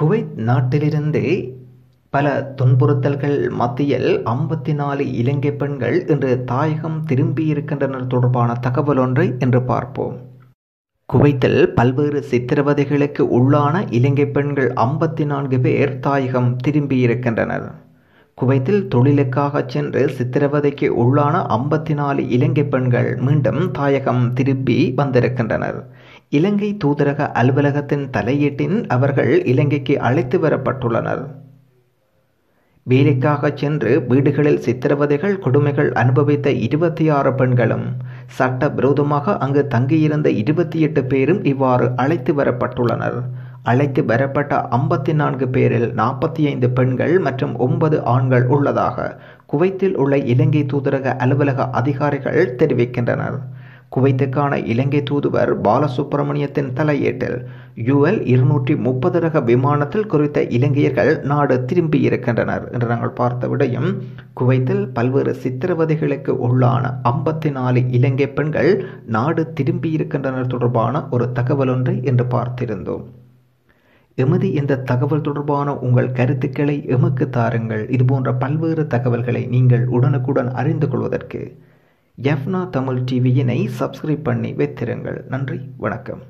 Kuwait நாட்டிலிருந்து பல துன்புறுத்தல்கள் மத்தியில் ஐம்பத்தி நாலு இலங்கை பெண்கள் இன்று தாயகம் திரும்பியிருக்கின்றனர் தொடர்பான தகவல் ஒன்றை என்று பார்ப்போம். குவைத்தில் பல்வேறு சித்திரவதைகளுக்கு உள்ளான இலங்கை பெண்கள் ஐம்பத்தி நான்கு பேர் தாயகம் திரும்பியிருக்கின்றனர். குவைத்தில் தொழிலுக்காக சென்று சித்திரவதைக்கு உள்ளான ஐம்பத்தி நாலு இலங்கை பெண்கள் மீண்டும் தாயகம் திரும்பி வந்திருக்கின்றனர். இலங்கை தூதரக அலுவலகத்தின் தலையீட்டின் அவர்கள் இலங்கைக்கு அழைத்து வரப்பட்டுள்ளனர். வேலைக்காக சென்று வீடுகளில் சித்திரவதைகள் கொடுமைகள் அனுபவித்த இருபத்தி ஆறு பெண்களும் சட்ட விரோதமாக அங்கு தங்கியிருந்த இருபத்தி எட்டு பேரும் இவ்வாறு அழைத்து வரப்பட்டுள்ளனர். அழைத்து வரப்பட்ட ஐம்பத்தி நான்கு பேரில் நாற்பத்தி ஐந்து பெண்கள் மற்றும் ஒன்பது ஆண்கள் உள்ளதாக குவைத்தில் உள்ள இலங்கை தூதரக அலுவலக அதிகாரிகள் தெரிவிக்கின்றனர். குவைத்துக்கான இலங்கை தூதுவர் பாலசுப்பிரமணியத்தின் தலையீட்டில் யுஎல் இருநூற்றி முப்பது ரக விமானத்தில் குறித்த இலங்கையர்கள் நாடு திரும்பியிருக்கின்றனர் என்று நாங்கள் பார்த்த விடையும் குவைத்தில் பல்வேறு சித்திரவதைகளுக்கு உள்ளான ஐம்பத்தி நாலு இலங்கை பெண்கள் நாடு திரும்பியிருக்கின்றனர் தொடர்பான ஒரு தகவலொன்றை என்று பார்த்திருந்தோம். எமது இந்த தகவல் தொடர்பான உங்கள் கருத்துக்களை எமக்கு தாருங்கள். இதுபோன்ற பல்வேறு தகவல்களை நீங்கள் உடனுக்குடன் அறிந்து கொள்வதற்கு எஃப்னா தமிழ் டிவியினை சப்ஸ்கிரைப் பண்ணி வைத்திருங்கள். நன்றி வணக்கம்.